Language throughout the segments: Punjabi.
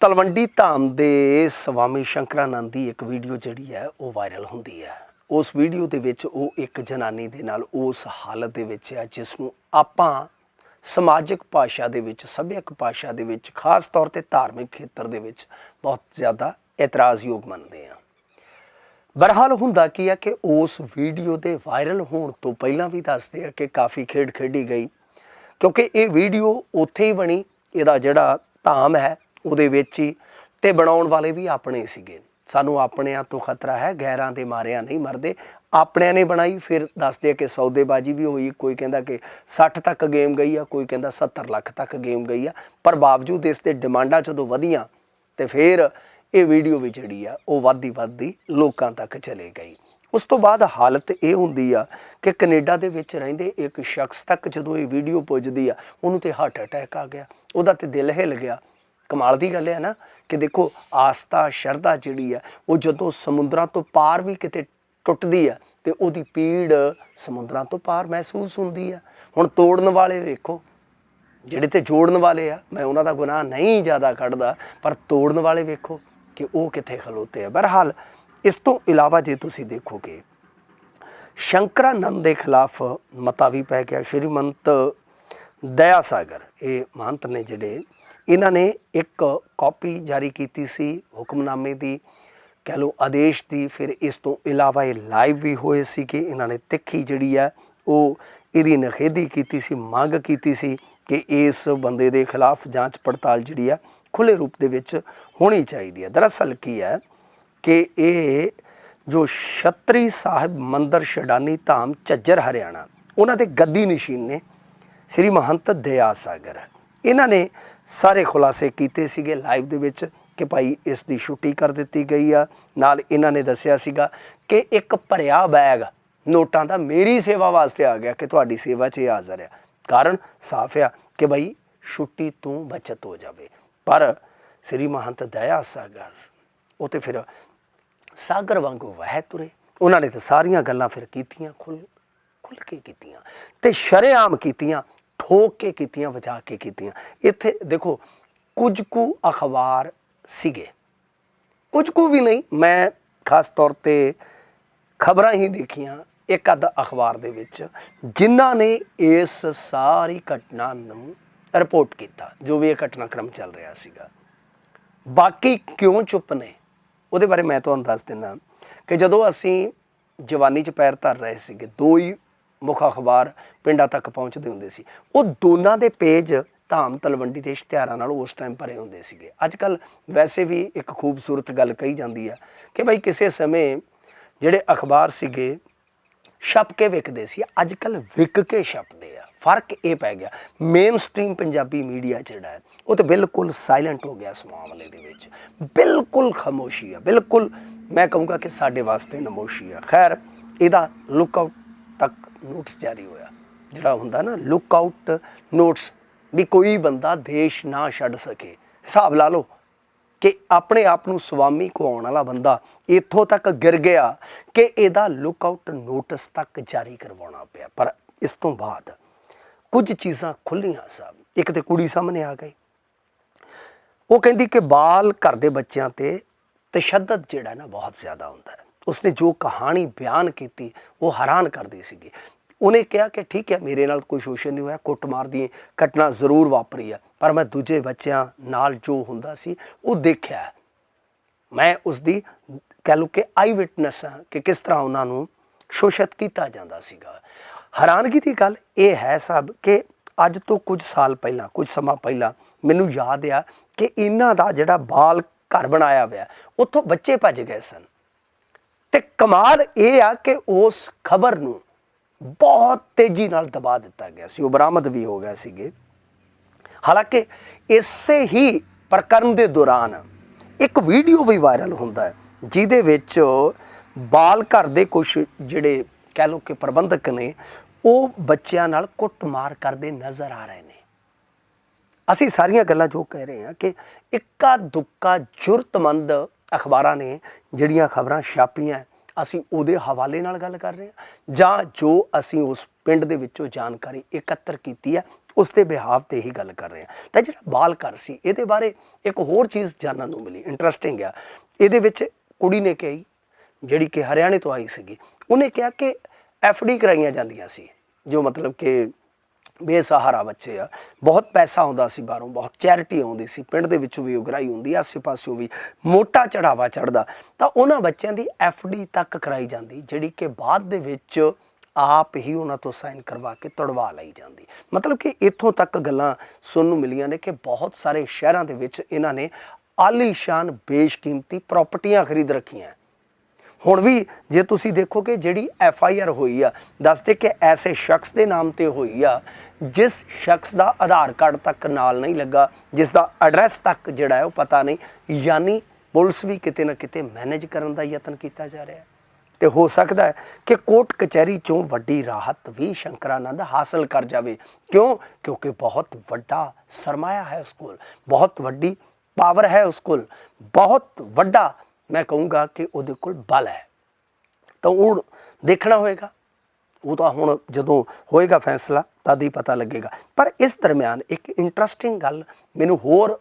ਤਲਵੰਡੀ ਧਾਮ ਦੇ ਸਵਾਮੀ ਸ਼ੰਕਰਾਨੰਦ ਦੀ ਇੱਕ ਵੀਡੀਓ ਜਿਹੜੀ ਹੈ, ਉਹ ਵਾਇਰਲ ਹੁੰਦੀ ਹੈ। ਉਸ ਵੀਡੀਓ ਦੇ ਵਿੱਚ ਉਹ ਇੱਕ ਜਨਾਨੀ ਦੇ ਨਾਲ ਉਸ ਹਾਲਤ ਦੇ ਵਿੱਚ ਹੈ, ਜਿਸ ਨੂੰ ਆਪਾਂ ਸਮਾਜਿਕ ਭਾਸ਼ਾ ਦੇ ਵਿੱਚ, ਸੱਭਿਅਕ ਭਾਸ਼ਾ ਦੇ ਵਿੱਚ, ਖਾਸ ਤੌਰ ਤੇ ਧਾਰਮਿਕ ਖੇਤਰ ਦੇ ਵਿੱਚ ਬਹੁਤ ਜ਼ਿਆਦਾ ਇਤਰਾਜ਼ਯੋਗ ਮੰਨਦੇ ਹਾਂ। ਬਰਹਾਲ ਹੁੰਦਾ ਕੀ ਹੈ ਕਿ ਉਸ ਵੀਡੀਓ ਦੇ ਵਾਇਰਲ ਹੋਣ ਤੋਂ ਪਹਿਲਾਂ ਵੀ ਦੱਸਦੇ ਆ ਕਿ ਕਾਫੀ ਖੇਡ ਖੇਡੀ ਗਈ। ਕਿਉਂਕਿ ਇਹ ਵੀਡੀਓ ਉੱਥੇ ਹੀ ਬਣੀ, ਇਹਦਾ ਜਿਹੜਾ ਧਾਮ ਹੈ ਉਹਦੇ ਵਿੱਚ ਹੀ ਤੇ ਬਣਾਉਣ ਵਾਲੇ ਵੀ ਆਪਣੇ ਸੀਗੇ। ਸਾਨੂੰ ਆਪਣਿਆਂ ਤੋਂ ਖਤਰਾ ਹੈ ਗੈਰਾਂ ਦੇ ਮਾਰਿਆਂ ਨਹੀਂ ਮਰਦੇ। ਆਪਣਿਆਂ ਨੇ ਬਣਾਈ, ਫਿਰ ਦੱਸਦੇ ਆ ਕਿ ਸੌਦੇਬਾਜ਼ੀ ਵੀ ਹੋਈ, ਕੋਈ ਕਹਿੰਦਾ ਕਿ 60 ਤੱਕ ਗੇਮ ਗਈ ਆ, ਕੋਈ ਕਹਿੰਦਾ 70 ਲੱਖ ਤੱਕ ਗੇਮ ਗਈ ਆ। ਪਰ ਬਾਵਜੂਦ ਇਸ ਦੇ ਡਿਮਾਂਡਾਂ ਜਦੋਂ ਵਧੀਆਂ, ਤੇ ਫਿਰ ਇਹ ਵੀਡੀਓ ਵੀ ਜਿਹੜੀ ਆ, ਉਹ ਵੱਧਦੀ ਵੱਧਦੀ ਲੋਕਾਂ ਤੱਕ ਚਲੇ ਗਈ। ਉਸ ਤੋਂ ਬਾਅਦ ਹਾਲਤ ਇਹ ਹੁੰਦੀ ਆ ਕਿ ਕੈਨੇਡਾ ਦੇ ਵਿੱਚ ਰਹਿੰਦੇ ਇੱਕ ਸ਼ਖਸ ਤੱਕ ਜਦੋਂ ਇਹ ਵੀਡੀਓ ਪੁੱਜਦੀ ਆ, ਉਹਨੂੰ ਤੇ ਹਾਰਟ ਅਟੈਕ ਆ ਗਿਆ। ਉਹਦਾ ਤੇ ਦਿਲ ਹਿੱਲ ਗਿਆ। ਕਮਾਲ ਦੀ ਗੱਲ ਹੈ ਨਾ ਕਿ ਦੇਖੋ ਆਸਤਾ ਸ਼ਰਧਾ ਜਿਹੜੀ ਆ ਉਹ ਜਦੋਂ ਸਮੁੰਦਰਾਂ ਤੋਂ ਪਾਰ ਵੀ ਕਿਤੇ ਟੁੱਟਦੀ ਆ ਤੇ ਉਹਦੀ ਪੀੜ ਸਮੁੰਦਰਾਂ ਤੋਂ ਪਾਰ ਮਹਿਸੂਸ ਹੁੰਦੀ ਆ ਹੁਣ ਤੋੜਨ ਵਾਲੇ ਵੇਖੋ, ਜਿਹੜੇ ਤੇ ਜੋੜਨ ਵਾਲੇ ਆ, ਮੈਂ ਉਹਨਾਂ ਦਾ ਗੁਨਾਹ ਨਹੀਂ ਜ਼ਿਆਦਾ ਕੱਢਦਾ, ਪਰ ਤੋੜਨ ਵਾਲੇ ਵੇਖੋ ਕਿ ਉਹ ਕਿੱਥੇ ਖਲੋਤੇ ਆ। ਬਹਰਹਾਲ, ਇਸ ਤੋਂ ਇਲਾਵਾ ਜੇ ਤੁਸੀਂ ਦੇਖੋਗੇ, ਸ਼ੰਕਰਾਨੰਦ ਦੇ ਖਿਲਾਫ ਮਤਾ ਵੀ ਪੈ ਗਿਆ। ਸ਼੍ਰੀਮੰਤ ਦਇਆ ਸਾਗਰ ਇਹ ਮਹੰਤ ਨੇ ਜਿਹੜੇ, ਇਹਨਾਂ ਨੇ ਇੱਕ ਕਾਪੀ ਜਾਰੀ ਕੀਤੀ ਸੀ ਹੁਕਮਨਾਮੇ ਦੀ, ਕਹਿ ਲਓ ਆਦੇਸ਼ ਦੀ, ਫਿਰ ਇਸ ਤੋਂ ਇਲਾਵਾ ਇਹ ਲਾਈਵ ਵੀ ਹੋਏ ਸੀ ਕਿ ਇਹਨਾਂ ਨੇ ਤਿੱਖੀ ਜਿਹੜੀ ਹੈ, ਉਹ ਇਹਦੀ ਨਖੇਦੀ ਕੀਤੀ ਸੀ, ਮੰਗ ਕੀਤੀ ਸੀ ਕਿ ਇਸ ਬੰਦੇ ਦੇ ਖਿਲਾਫ ਜਾਂਚ ਪੜਤਾਲ ਜਿਹੜੀ ਆ ਖੁੱਲੇ ਰੂਪ ਦੇ ਵਿੱਚ ਹੋਣੀ ਚਾਹੀਦੀ ਹੈ। ਦਰਅਸਲ ਕੀ ਹੈ ਕਿ ਇਹ ਜੋ ਛਤਰੀ ਸਾਹਿਬ ਮੰਦਰ, ਛਡਾਨੀ ਧਾਮ, ਝੱਜਰ ਹਰਿਆਣਾ, ਉਹਨਾਂ ਦੇ ਗੱਦੀ ਨਸ਼ੀਨ ਨੇ ਸ੍ਰੀ ਮਹੰਤ ਦਇਆ ਸਾਗਰ। ਇਹਨਾਂ ਨੇ ਸਾਰੇ ਖੁਲਾਸੇ ਕੀਤੇ ਸੀਗੇ ਲਾਈਵ ਦੇ ਵਿੱਚ ਕਿ ਭਾਈ ਇਸ ਦੀ ਛੁੱਟੀ ਕਰ ਦਿੱਤੀ ਗਈ ਆ। ਨਾਲ ਇਹਨਾਂ ਨੇ ਦੱਸਿਆ ਸੀਗਾ ਕਿ ਇੱਕ ਭਰਿਆ ਬੈਗ ਨੋਟਾਂ ਦਾ ਮੇਰੀ ਸੇਵਾ ਵਾਸਤੇ ਆ ਗਿਆ ਕਿ ਤੁਹਾਡੀ ਸੇਵਾ 'ਚ ਇਹ ਹਾਜ਼ਰ ਆ। ਕਾਰਨ ਸਾਫ਼ ਆ ਕਿ ਭਾਈ ਛੁੱਟੀ ਤੋਂ ਬਚਤ ਹੋ ਜਾਵੇ। ਪਰ ਸ੍ਰੀ ਮਹੰਤ ਦਇਆ ਸਾਗਰ, ਉਹ ਤੇ ਫਿਰ ਸਾਗਰ ਵਾਂਗੂ ਵਹਿ ਤੁਰੇ। ਉਹਨਾਂ ਨੇ ਤਾਂ ਸਾਰੀਆਂ ਗੱਲਾਂ ਫਿਰ ਕੀਤੀਆਂ ਖੁੱਲ ਖੁੱਲ ਕੇ ਕੀਤੀਆਂ ਤੇ ਸ਼ਰੇਆਮ ਕੀਤੀਆਂ। ਠੋਕ ਕੇ ਕੀਤੀਆਂ, ਵਜਾ ਕੇ ਕੀਤੀਆਂ। ਇੱਥੇ ਦੇਖੋ, ਕੁਝ ਕੁ ਅਖਬਾਰ ਸੀਗੇ। ਕੁਝ ਕੁ ਵੀ ਨਹੀਂ, ਮੈਂ ਖਾਸ ਤੌਰ ਤੇ ਖਬਰਾਂ ਹੀ ਦੇਖੀਆਂ ਇੱਕ ਅੱਧ ਅਖਬਾਰ ਦੇ ਵਿੱਚ, ਜਿਨ੍ਹਾਂ ਨੇ ਇਸ ਸਾਰੀ ਘਟਨਾ ਨੂੰ ਰਿਪੋਰਟ ਕੀਤਾ, ਜੋ ਵੀ ਇਹ ਘਟਨਾਕ੍ਰਮ ਚੱਲ ਰਿਹਾ ਸੀਗਾ। ਬਾਕੀ ਕਿਉਂ ਚੁੱਪ ਨੇ? ਉਹਦੇ ਬਾਰੇ ਮੈਂ ਤੁਹਾਨੂੰ ਦੱਸ ਦਿੰਦਾ ਕਿ ਜਦੋਂ ਅਸੀਂ ਜਵਾਨੀ 'ਚ ਪੈਰ ਧਰ ਰਹੇ ਸੀਗੇ, ਦੋ ਹੀ ਮੁੱਖ ਅਖਬਾਰ ਪਿੰਡਾਂ ਤੱਕ ਪਹੁੰਚਦੇ ਹੁੰਦੇ ਸੀ। ਉਹ ਦੋਨਾਂ ਦੇ ਪੇਜ ਧਾਮ ਤਲਵੰਡੀ ਦੇ ਇਸ਼ਤਿਹਾਰਾਂ ਨਾਲ ਉਸ ਟਾਈਮ ਭਰੇ ਹੁੰਦੇ ਸੀਗੇ। ਅੱਜ ਕੱਲ ਵੈਸੇ ਵੀ ਇੱਕ ਖੂਬਸੂਰਤ ਗੱਲ ਕਹੀ ਜਾਂਦੀ ਆ ਕਿ ਭਾਈ ਕਿਸੇ ਸਮੇਂ ਜਿਹੜੇ ਅਖਬਾਰ ਸੀਗੇ, ਛਪ ਕੇ ਵਿਕਦੇ ਸੀ ਅੱਜ ਕੱਲ ਵਿਕ ਕੇ ਛਪਦੇ ਆ। ਫ਼ਰਕ ਇਹ ਪੈ ਗਿਆ। ਮੇਨ ਸਟ੍ਰੀਮ ਪੰਜਾਬੀ ਮੀਡੀਆ ਜਿਹੜਾ ਹੈ, ਉਹ ਤਾਂ ਬਿਲਕੁਲ ਸਾਇਲੈਂਟ ਹੋ ਗਿਆ ਇਸ ਮਾਮਲੇ ਦੇ ਵਿੱਚ। ਬਿਲਕੁਲ ਖਾਮੋਸ਼ੀ ਆ, ਬਿਲਕੁਲ ਮੈਂ ਕਹੂੰਗਾ ਕਿ ਸਾਡੇ ਵਾਸਤੇ ਨਮੋਸ਼ੀ ਆ। ਖੈਰ, ਇਹਦਾ ਲੁੱਕ ਆਊਟ ਤੱਕ ਨੋਟਿਸ ਜਾਰੀ ਹੋਇਆ। ਜਿਹੜਾ ਹੁੰਦਾ ਨਾ ਲੁੱਕ ਆਊਟ ਨੋਟਿਸ ਵੀ ਕੋਈ ਬੰਦਾ ਦੇਸ਼ ਨਾ ਛੱਡ ਸਕੇ। ਹਿਸਾਬ ਲਾ ਲਓ ਕਿ ਆਪਣੇ ਆਪ ਨੂੰ ਸਵਾਮੀ ਕਹਾਉਣ ਵਾਲਾ ਬੰਦਾ ਇੱਥੋਂ ਤੱਕ ਗਿਰ ਗਿਆ ਕਿ ਇਹਦਾ ਲੁੱਕ ਆਊਟ ਨੋਟਿਸ ਤੱਕ ਜਾਰੀ ਕਰਵਾਉਣਾ ਪਿਆ। ਪਰ ਇਸ ਤੋਂ ਬਾਅਦ ਕੁਝ ਚੀਜ਼ਾਂ ਖੁੱਲੀਆਂ ਸਭ ਇੱਕ ਤੇ ਕੁੜੀ ਸਾਹਮਣੇ ਆ ਗਈ। ਉਹ ਕਹਿੰਦੀ ਕਿ ਬਾਲ ਘਰ ਦੇ ਬੱਚਿਆਂ ਤੇ ਤਸ਼ੱਦਦ ਜਿਹੜਾ ਨਾ ਬਹੁਤ ਜ਼ਿਆਦਾ ਹੁੰਦਾ ਹੈ। ਉਸਨੇ ਜੋ ਕਹਾਣੀ ਬਿਆਨ ਕੀਤੀ, ਉਹ ਹੈਰਾਨ ਕਰਦੀ ਸੀਗੀ। ਉਹਨੇ ਕਿਹਾ ਕਿ ਠੀਕ ਹੈ, ਮੇਰੇ ਨਾਲ ਕੋਈ ਸ਼ੋਸ਼ਣ ਨਹੀਂ ਹੋਇਆ, ਕੁੱਟਮਾਰ ਦੀ ਘਟਨਾ ਜ਼ਰੂਰ ਵਾਪਰੀ ਆ ਪਰ ਮੈਂ ਦੂਜੇ ਬੱਚਿਆਂ ਨਾਲ ਜੋ ਹੁੰਦਾ ਸੀ, ਉਹ ਦੇਖਿਆ ਮੈਂ ਉਸ ਦੀ ਕਹਿ ਲਓ ਕਿ ਆਈ ਵਿਟਨੈਸ ਹਾਂ ਕਿ ਕਿਸ ਤਰ੍ਹਾਂ ਉਹਨਾਂ ਨੂੰ ਸ਼ੋਸ਼ਿਤ ਕੀਤਾ ਜਾਂਦਾ ਸੀਗਾ। ਹੈਰਾਨਗੀ ਦੀ ਗੱਲ ਇਹ ਹੈ ਸਭ ਕਿ ਅੱਜ ਤੋਂ ਕੁਝ ਸਾਲ ਪਹਿਲਾਂ, ਕੁਝ ਸਮਾਂ ਪਹਿਲਾਂ ਮੈਨੂੰ ਯਾਦ ਆ ਕਿ ਇਹਨਾਂ ਦਾ ਜਿਹੜਾ ਬਾਲ ਘਰ ਬਣਾਇਆ ਹੋਇਆ, ਉੱਥੋਂ ਬੱਚੇ ਭੱਜ ਗਏ ਸਨ। ਤੇ ਕਮਾਲ ਇਹ ਆ ਕਿ ਉਸ ਖਬਰ ਨੂੰ ਬਹੁਤ ਤੇਜ਼ੀ ਨਾਲ ਦਬਾ ਦਿੱਤਾ ਗਿਆ ਸੀ ਉਹ ਬਰਾਮਦ ਵੀ ਹੋ ਗਏ ਸੀਗੇ। ਹਾਲਾਂਕਿ ਇਸੇ ਹੀ ਪ੍ਰਕਰਨ ਦੇ ਦੌਰਾਨ ਇੱਕ ਵੀਡੀਓ ਵੀ ਵਾਇਰਲ ਹੁੰਦਾ ਹੈ, ਜਿਹਦੇ ਵਿੱਚ ਬਾਲ ਘਰ ਦੇ ਕੁਝ ਜਿਹੜੇ ਕਹਿ ਲਓ ਕਿ ਪ੍ਰਬੰਧਕ ਨੇ, ਉਹ ਬੱਚਿਆਂ ਨਾਲ ਕੁੱਟਮਾਰ ਕਰਦੇ ਨਜ਼ਰ ਆ ਰਹੇ ਨੇ। ਅਸੀਂ ਸਾਰੀਆਂ ਗੱਲਾਂ ਜੋ ਕਹਿ ਰਹੇ ਹਾਂ ਕਿ ਇੱਕਾ ਦੁੱਕਾ ਜੁਰਤਮੰਦ ਅਖਬਾਰਾਂ ਨੇ ਜਿਹੜੀਆਂ ਖਬਰਾਂ ਛਾਪੀਆਂ ਅਸੀਂ ਉਹਦੇ ਹਵਾਲੇ ਨਾਲ ਗੱਲ ਕਰ ਰਹੇ ਹਾਂ ਜਾਂ ਜੋ ਅਸੀਂ ਉਸ ਪਿੰਡ ਦੇ ਵਿੱਚੋਂ ਜਾਣਕਾਰੀ ਇਕੱਤਰ ਕੀਤੀ ਹੈ, ਉਸ ਦੇ ਬਿਹਾਵ ਤੇ ਹੀ ਗੱਲ ਕਰ ਰਹੇ ਹਾਂ। ਤਾਂ ਜਿਹੜਾ ਬਾਲ ਘਰ ਸੀ, ਇਹਦੇ ਬਾਰੇ ਇੱਕ ਹੋਰ ਚੀਜ਼ ਜਾਣਨ ਨੂੰ ਮਿਲੀ ਇੰਟਰਸਟਿੰਗ ਆ। ਇਹਦੇ ਵਿੱਚ ਕੁੜੀ ਨੇ ਕਹੀ, ਜਿਹੜੀ ਕਿ ਹਰਿਆਣੇ ਤੋਂ ਆਈ ਸੀਗੀ, ਉਹਨੇ ਕਿਹਾ ਕਿ ਡੀ ਕਰਾਈਆਂ ਜਾਂਦੀਆਂ ਸੀ, ਜੋ ਮਤਲਬ ਕਿ ਬੇਸਹਾਰਾ ਬੱਚੇ ਆ। ਬਹੁਤ ਪੈਸਾ ਆਉਂਦਾ ਸੀ ਬਾਹਰੋਂ, ਬਹੁਤ ਚੈਰਿਟੀ ਆਉਂਦੀ ਸੀ। ਪਿੰਡ ਦੇ ਵਿੱਚੋਂ ਵੀ ਉਗਰਾਈ ਹੁੰਦੀ ਆਸੇ ਪਾਸਿਓਂ ਵੀ ਮੋਟਾ ਚੜਾਵਾ ਚੜਦਾ ਤਾਂ ਉਹਨਾਂ ਬੱਚਿਆਂ ਦੀ ਡੀ ਤੱਕ ਕਰਾਈ ਜਾਂਦੀ, ਜਿਹੜੀ ਕਿ ਬਾਅਦ ਦੇ ਵਿੱਚ ਆਪ ਹੀ ਉਹਨਾਂ ਤੋਂ ਸਾਈਨ ਕਰਵਾ ਕੇ ਤੜਵਾ ਲਈ ਜਾਂਦੀ। ਮਤਲਬ ਕਿ ਇੱਥੋਂ ਤੱਕ ਗੱਲਾਂ ਸੁਣਨ ਨੂੰ ਮਿਲੀਆਂ ਨੇ ਕਿ ਬਹੁਤ ਸਾਰੇ ਸ਼ਹਿਰਾਂ ਦੇ ਵਿੱਚ ਇਹਨਾਂ ਨੇ ਆਲੀਸ਼ਾਨ ਬੇਸ਼ਕੀਮਤੀ ਪ੍ਰਾਪਰਟੀਆਂ ਖਰੀਦ ਰੱਖੀਆਂ। ਹੁਣ ਵੀ ਜੇ ਤੁਸੀਂ ਦੇਖੋਗੇ ਜਿਹੜੀ ਐਫ ਆਈ ਆਰ ਹੋਈ ਆ ਦੱਸਦੇ ਕਿ ਐਸੇ ਸ਼ਖਸ ਦੇ ਨਾਮ ਤੇ ਹੋਈ ਆ, ਜਿਸ ਸ਼ਖਸ ਦਾ ਆਧਾਰ ਕਾਰਡ ਤੱਕ ਨਾਲ ਨਹੀਂ ਲੱਗਾ, ਜਿਸ ਦਾ ਐਡਰੈਸ ਤੱਕ ਜਿਹੜਾ ਹੈ ਉਹ ਪਤਾ ਨਹੀਂ, ਯਾਨੀ ਪੁਲਿਸ ਵੀ ਕਿਤੇ ਨਾ ਕਿਤੇ ਮੈਨੇਜ ਕਰਨ ਦਾ ਯਤਨ ਕੀਤਾ ਜਾ ਰਿਹਾ ਹੈ। ਤੇ ਹੋ ਸਕਦਾ ਹੈ ਕਿ ਕੋਰਟ ਕਚਹਿਰੀ ਚੋਂ ਵੱਡੀ ਰਾਹਤ ਵੀ ਸ਼ੰਕਰਾਨੰਦ ਹਾਸਲ ਕਰ ਜਾਵੇ। ਕਿਉਂ? ਕਿਉਂਕਿ ਬਹੁਤ ਵੱਡਾ ਸਰਮਾਇਆ ਹੈ ਉਸ ਕੋਲ, ਬਹੁਤ ਵੱਡੀ ਪਾਵਰ ਹੈ ਉਸ ਕੋਲ, ਬਹੁਤ ਵੱਡਾ ਮੈਂ ਕਹੂੰਗਾ ਕਿ ਉਹਦੇ ਕੋਲ ਬਲ ਹੈ। ਤਾਂ ਉਹ ਦੇਖਣਾ ਹੋਏਗਾ। ਉਹ ਤਾਂ ਹੁਣ ਜਦੋਂ ਹੋਏਗਾ ਫੈਸਲਾ, ਤਦ ਹੀ ਪਤਾ ਲੱਗੇਗਾ। ਪਰ ਇਸ ਦਰਮਿਆਨ ਇੱਕ ਇੰਟਰਸਟਿੰਗ ਗੱਲ ਮੈਨੂੰ ਹੋਰ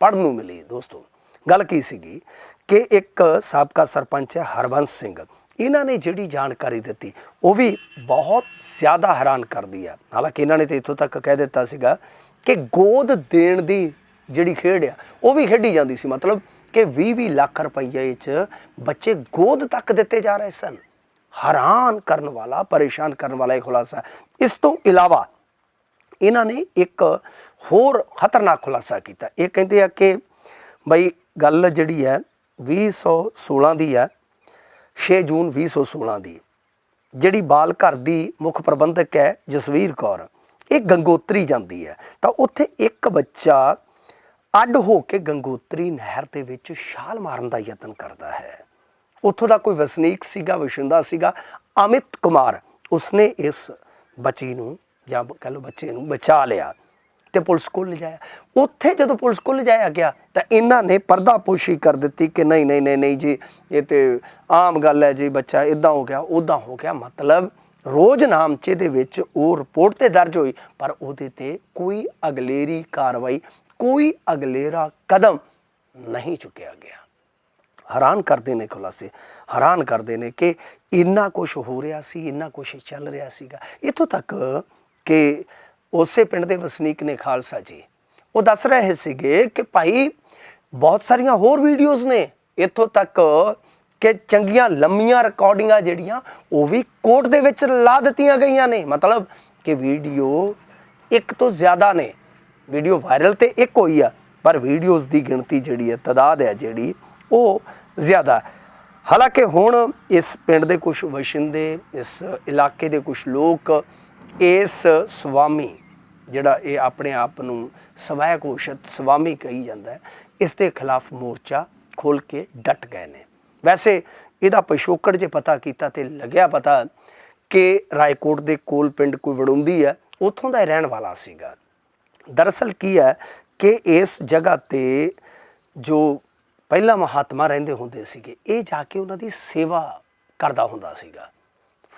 ਪੜ੍ਹਨ ਨੂੰ ਮਿਲੀ ਦੋਸਤੋ। ਗੱਲ ਕੀ ਸੀਗੀ ਕਿ ਇੱਕ ਸਾਬਕਾ ਸਰਪੰਚ ਹੈ ਹਰਬੰਸ ਸਿੰਘ। ਇਹਨਾਂ ਨੇ ਜਿਹੜੀ ਜਾਣਕਾਰੀ ਦਿੱਤੀ, ਉਹ ਵੀ ਬਹੁਤ ਜ਼ਿਆਦਾ ਹੈਰਾਨ ਕਰਦੀ ਆ ਹਾਲਾਂਕਿ ਇਹਨਾਂ ਨੇ ਤੇ ਇੱਥੋਂ ਤੱਕ ਕਹਿ ਦਿੱਤਾ ਸੀਗਾ ਕਿ ਗੋਦ ਦੇਣ ਦੀ ਜਿਹੜੀ ਖੇਡ ਆ, ਉਹ ਵੀ ਖੇਡੀ ਜਾਂਦੀ ਸੀ। ਮਤਲਬ ਕਿ 20-20 ਲੱਖ ਰੁਪਈਏ ਚ ਬੱਚੇ ਗੋਦ ਤੱਕ ਦਿੱਤੇ ਜਾ ਰਹੇ ਸਨ। ਹੈਰਾਨ ਕਰਨ ਵਾਲਾ, ਪਰੇਸ਼ਾਨ ਕਰਨ ਵਾਲਾ ਇਹ ਖੁਲਾਸਾ। ਇਸ ਤੋਂ ਇਲਾਵਾ ਇਹਨਾਂ ਨੇ ਇੱਕ ਹੋਰ ਖਤਰਨਾਕ ਖੁਲਾਸਾ ਕੀਤਾ। ਇਹ ਕਹਿੰਦੇ ਆ ਕਿ ਬਈ ਗੱਲ ਜਿਹੜੀ ਹੈ 2016 ਦੀ ਹੈ 6 ਜੂਨ 2016 ਦੀ। ਜਿਹੜੀ ਬਾਲ ਘਰ ਦੀ ਮੁੱਖ ਪ੍ਰਬੰਧਕ ਹੈ ਜਸਵੀਰ ਕੌਰ, ਇਹ ਗੰਗੋਤਰੀ ਜਾਂਦੀ ਹੈ। ਤਾਂ ਉੱਥੇ ਇੱਕ ਬੱਚਾ ਅੱਡ ਹੋ ਕੇ ਗੰਗੋਤਰੀ ਨਹਿਰ ਦੇ ਵਿੱਚ ਛਾਲ ਮਾਰਨ ਦਾ ਯਤਨ ਕਰਦਾ ਹੈ। ਉੱਥੋਂ ਦਾ ਕੋਈ ਵਸਨੀਕ ਸੀਗਾ, ਵਸਿੰਦਾ ਸੀਗਾ, ਅਮਿਤ ਕੁਮਾਰ, ਉਸਨੇ ਇਸ ਬੱਚੀ ਨੂੰ ਜਾਂ ਕਹ ਲਓ ਬੱਚੇ ਨੂੰ ਬਚਾ ਲਿਆ ਤੇ ਪੁਲਿਸ ਕੋਲ ਲਿਜਾਇਆ। ਉੱਥੇ ਜਦੋਂ ਪੁਲਿਸ ਕੋਲ ਲਿਜਾਇਆ ਗਿਆ ਤਾਂ ਇਹਨਾਂ ਨੇ ਪਰਦਾਪੋਸ਼ੀ ਕਰ ਦਿੱਤੀ ਕਿ ਨਹੀਂ ਨਹੀਂ ਨਹੀਂ ਨਹੀਂ ਜੀ, ਇਹ ਤੇ ਆਮ ਗੱਲ ਹੈ ਜੀ ਬੱਚਾ, ਇਦਾਂ ਹੋ ਗਿਆ, ਉਦਾਂ ਹੋ ਗਿਆ। ਮਤਲਬ ਰੋਜ਼ ਨਾਮਚੇ ਦੇ ਵਿੱਚ ਉਹ ਰਿਪੋਰਟ ਤੇ ਦਰਜ ਹੋਈ, ਪਰ ਉਹਦੇ ਤੇ ਕੋਈ ਅਗਲੇਰੀ ਕਾਰਵਾਈ ਕੋਈ ਅਗਲੇਰਾ ਕਦਮ ਨਹੀਂ ਚੁੱਕਿਆ ਗਿਆ। ਹੈਰਾਨ ਕਰਦੇ ਨੇ ਖੁਲਾਸੇ, ਹੈਰਾਨ ਕਰਦੇ ਨੇ ਕਿ ਇੰਨਾ ਕੁਝ ਹੋ ਰਿਹਾ ਸੀ, ਇੰਨਾ ਕੁਝ ਚੱਲ ਰਿਹਾ ਸੀਗਾ। ਇੱਥੋਂ ਤੱਕ ਕਿ ਉਸੇ ਪਿੰਡ ਦੇ ਵਸਨੀਕ ਨੇ ਖਾਲਸਾ ਜੀ, ਉਹ ਦੱਸ ਰਹੇ ਸੀਗੇ ਕਿ ਭਾਈ ਬਹੁਤ ਸਾਰੀਆਂ ਹੋਰ ਵੀਡੀਓਜ਼ ਨੇ। ਇੱਥੋਂ ਤੱਕ ਕਿ ਚੰਗੀਆਂ ਲੰਮੀਆਂ ਰਿਕਾਰਡਿੰਗਾਂ ਜਿਹੜੀਆਂ ਉਹ ਵੀ ਕੋਰਟ ਦੇ ਵਿੱਚ ਲਾ ਦਿੱਤੀਆਂ ਗਈਆਂ ਨੇ। ਮਤਲਬ ਕਿ ਵੀਡੀਓ ਇੱਕ ਤੋਂ ਜ਼ਿਆਦਾ ਨੇ। ਵੀਡੀਓ ਵਾਇਰਲ ਤੇ ਇੱਕ ਹੋਈ ਆ, ਪਰ ਵੀਡੀਓਜ਼ ਦੀ ਗਿਣਤੀ ਜਿਹੜੀ ਹੈ ਤਦਾਦ ਹੈ ਜਿਹੜੀ, ਉਹ ਜ਼ਿਆਦਾ ਹਾਲਾਂਕਿ ਹੁਣ ਇਸ ਪਿੰਡ ਦੇ ਕੁਝ ਵਸਿੰਦੇ, ਇਸ ਇਲਾਕੇ ਦੇ ਕੁਝ ਲੋਕ ਇਸ ਸੁਆਮੀ ਜਿਹੜਾ ਇਹ ਆਪਣੇ ਆਪ ਨੂੰ ਸਵੈ ਘੋਸ਼ਿਤ ਸਵਾਮੀ ਕਹੀ ਜਾਂਦਾ ਹੈ, ਇਸ ਦੇ ਖਿਲਾਫ ਮੋਰਚਾ ਖੋਲ ਕੇ ਡਟ ਗਏ ਨੇ। ਵੈਸੇ ਇਹਦਾ ਪਿਛੋਕੜ ਜੇ ਪਤਾ ਕੀਤਾ ਤੇ ਲੱਗਿਆ ਪਤਾ ਕਿ ਰਾਏਕੋਟ ਦੇ ਕੋਲ ਪਿੰਡ ਕੋਈ ਵੜੁੰਦੀ ਹੈ, ਉੱਥੋਂ ਦਾ ਰਹਿਣ ਵਾਲਾ ਸੀਗਾ। ਦਰਅਸਲ ਕੀ ਹੈ ਕਿ ਇਸ ਜਗ੍ਹਾ ਤੇ ਜੋ ਪਹਿਲਾ ਮਹਾਤਮਾ ਰਹਿੰਦੇ ਹੁੰਦੇ ਸੀਗੇ, ਇਹ ਜਾ ਕੇ ਉਹਨਾਂ ਦੀ ਸੇਵਾ ਕਰਦਾ ਹੁੰਦਾ ਸੀਗਾ।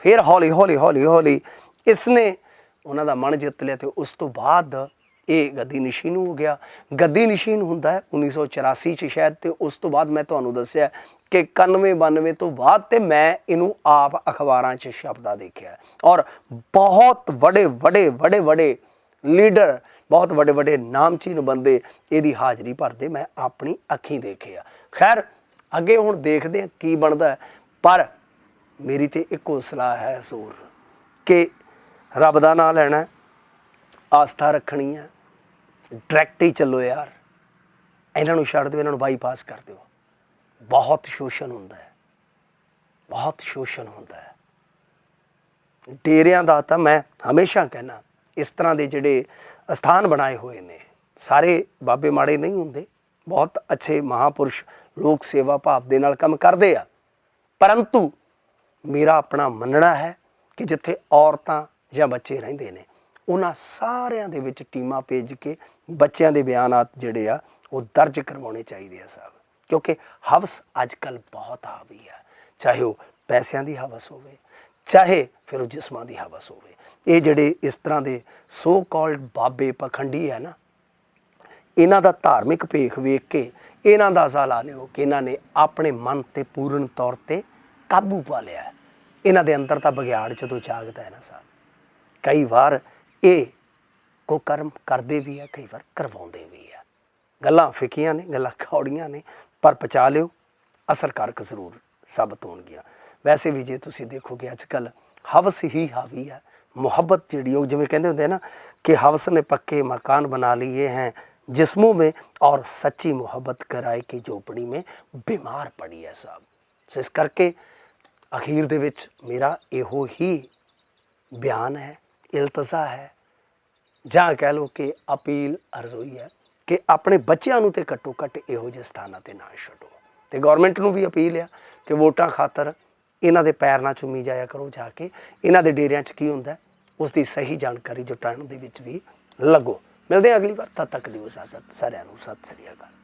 ਫਿਰ ਹੌਲੀ ਹੌਲੀ ਹੌਲੀ ਹੌਲੀ ਇਸਨੇ ਉਹਨਾਂ ਦਾ ਮਨ ਜਿੱਤ ਲਿਆ ਤੇ ਉਸ ਤੋਂ ਬਾਅਦ ਇਹ ਗੱਦੀ ਨਸ਼ੀਨ ਹੋ ਗਿਆ। ਗੱਦੀ ਨਸ਼ੀਨ ਹੁੰਦਾ ਹੈ 1984 ਚ ਸ਼ਾਇਦ ਤੇ ਉਸ ਤੋਂ ਬਾਅਦ ਮੈਂ ਤੁਹਾਨੂੰ ਦੱਸਿਆ ਕਿ 91 92 ਤੋਂ ਬਾਅਦ ਤੇ ਮੈਂ ਇਹਨੂੰ ਆਪ ਅਖਬਾਰਾਂ 'ਚ ਛਪਦਾ ਦੇਖਿਆ। ਔਰ ਬਹੁਤ ਵੱਡੇ ਵੱਡੇ ਵੱਡੇ ਵੱਡੇ ਲੀਡਰ ਬਹੁਤ ਵੱਡੇ ਵੱਡੇ ਨਾਮਚੀਨ ਬੰਦੇ ਇਹਦੀ ਹਾਜ਼ਰੀ ਭਰਦੇ, ਮੈਂ ਆਪਣੀ ਅੱਖੀਂ ਦੇਖੇ ਆ। ਖੈਰ, ਅੱਗੇ ਹੁਣ ਦੇਖਦੇ ਆ ਕੀ ਬਣਦਾ ਪਰ ਮੇਰੀ ਤੇ ਇੱਕੋ ਸਲਾਹ ਹੈ ਜ਼ੋਰ ਕਿ ਰੱਬ ਦਾ ਨਾਮ ਲੈਣਾ ਆਸਥਾ ਰੱਖਣੀ ਹੈ, ਡਾਇਰੈਕਟ ਹੀ ਚੱਲੋ ਯਾਰ। ਇਹਨਾਂ ਨੂੰ ਛੱਡ ਦਿਓ, ਇਹਨਾਂ ਨੂੰ ਬਾਈਪਾਸ ਕਰ ਦਿਓ। ਬਹੁਤ ਸ਼ੋਸ਼ਣ ਹੁੰਦਾ ਹੈ। ਬਹੁਤ ਸ਼ੋਸ਼ਣ ਹੁੰਦਾ ਹੈ। ਡੇਰਿਆਂ ਦਾ ਤਾਂ ਮੈਂ ਹਮੇਸ਼ਾ ਕਹਿਣਾ ਇਸ ਤਰ੍ਹਾਂ ਦੇ ਜਿਹੜੇ ਸਥਾਨ ਬਣਾਏ ਹੋਏ ਨੇ। ਸਾਰੇ ਬਾਬੇ ਮਾੜੇ ਨਹੀਂ ਹੁੰਦੇ। ਬਹੁਤ ਅੱਛੇ ਮਹਾਪੁਰਸ਼ ਲੋਕ ਸੇਵਾ ਭਾਵ ਦੇ ਨਾਲ ਕੰਮ ਕਰਦੇ ਆ। ਪਰੰਤੂ ਮੇਰਾ ਆਪਣਾ ਮੰਨਣਾ ਹੈ ਕਿ ਜਿੱਥੇ ਔਰਤਾਂ ਜਾਂ ਬੱਚੇ ਰਹਿੰਦੇ ਨੇ, ਉਹਨਾਂ ਸਾਰਿਆਂ ਦੇ ਵਿੱਚ ਟੀਮਾਂ ਭੇਜ ਕੇ ਬੱਚਿਆਂ ਦੇ ਬਿਆਨਾਤ ਜਿਹੜੇ ਆ, ਉਹ ਦਰਜ ਕਰਵਾਉਣੇ ਚਾਹੀਦੇ ਆ ਸਾਹਿਬ। ਕਿਉਂਕਿ ਹਵਸ ਅੱਜ ਕੱਲ ਬਹੁਤ ਗਈ ਆ। ਚਾਹੇ ਉਹ ਪੈਸਿਆਂ ਦੀ ਹਵਸ ਹੋਵੇ ਚਾਹੇ ਫਿਰ ਉਹ ਜਿਸਮਾਂ ਦੀ ਹਵਸ ਹੋਵੇ ਇਹ ਜਿਹੜੇ ਇਸ ਤਰ੍ਹਾਂ ਦੇ ਸੋ ਕਾਲਡ ਬਾਬੇ ਪਖੰਡੀ ਹੈ ਨਾ, ਇਹਨਾਂ ਦਾ ਧਾਰਮਿਕ ਭੇਖ ਵੇਖ ਕੇ ਇਹਨਾਂ ਦਾ ਲਾ ਲਿਓ ਕਿ ਇਹਨਾਂ ਨੇ ਆਪਣੇ ਮਨ ਤੇ ਪੂਰਨ ਤੌਰ ਤੇ ਕਾਬੂ ਪਾ ਲਿਆ ਇਹਨਾਂ ਦੇ ਅੰਦਰ ਤਾਂ ਬਗਿਆੜ ਜਦੋਂ ਜਾਗਦਾ ਹੈ ਨਾ ਸਾਹਿਬ ਕਈ ਵਾਰ ਇਹ ਕੋ ਕਰਮ ਕਰਦੇ ਵੀ ਆ ਕਈ ਵਾਰ ਕਰਵਾਉਂਦੇ ਵੀ ਆ ਗੱਲਾਂ ਫਿੱਕੀਆਂ ਨੇ, ਗੱਲਾਂ ਖੌੜੀਆਂ ਨੇ, ਪਰ ਪਚਾ ਲਿਓ ਅਸਰਕਾਰਕ ਜ਼ਰੂਰ ਸਾਬਤ ਹੋਣਗੀਆਂ ਵੈਸੇ ਵੀ ਜੇ ਤੁਸੀਂ ਦੇਖੋਗੇ ਅੱਜ ਕੱਲ ਹਵਸ ਹੀ ਹਾਵੀ ਹੈ ਮੁਹੱਬਤ ਜਿਹੜੀ ਉਹ ਜਿਵੇਂ ਕਹਿੰਦੇ ਹੁੰਦੇ ਆ ਨਾ ਕਿ ਹਵਸ ਨੇ ਪੱਕੇ ਮਕਾਨ ਬਣਾ लिए हैं जिस्मों में और सच्ची मोहब्बत कराए कि झोपड़ी में बीमार पड़ी है साहब ਸੋ ਇਸ ਕਰਕੇ ਅਖੀਰ ਦੇ ਵਿੱਚ ਮੇਰਾ ਇਹੋ ਹੀ ਬਿਆਨ ਹੈ ਇਲਤਜ਼ਾ ਹੈ ਜਾਂ ਕਹਿ ਲਓ ਕਿ ਅਪੀਲ ਅਰਜ਼ੋਈ ਹੈ ਕਿ ਆਪਣੇ ਬੱਚਿਆਂ ਨੂੰ ਤੇ ਘੱਟੋ ਘੱਟ ਇਹੋ ਜਿਹੇ ਸਥਾਨਾਂ ਤੇ ਨਾ ਛੱਡੋ ਤੇ ਗਵਰਨਮੈਂਟ ਨੂੰ ਵੀ ਅਪੀਲ ਆ ਕਿ ਵੋਟਾਂ ਖਾਤਰ ਇਹਨਾਂ ਦੇ ਪੈਰ ਨਾਲ ਚੁੰਮੀ ਜਾਇਆ ਕਰੋ ਜਾ ਕੇ। ਇਹਨਾਂ ਦੇ ਡੇਰਿਆਂ 'ਚ ਕੀ ਹੁੰਦਾ? ਹੈ, ਉਸ ਦੀ ਸਹੀ ਜਾਣਕਾਰੀ ਜੁਟਾਉਣ ਦੇ ਵਿੱਚ ਵੀ ਲੱਗੋ। ਮਿਲਦੇ ਹਾਂ ਅਗਲੀ ਵਾਰ। ਤਦ ਤੱਕ ਦੀ ਇਜਾਜ਼ਤ। ਸਾਰਿਆਂ ਨੂੰ ਸਤਿ ਸ੍ਰੀ ਅਕਾਲ।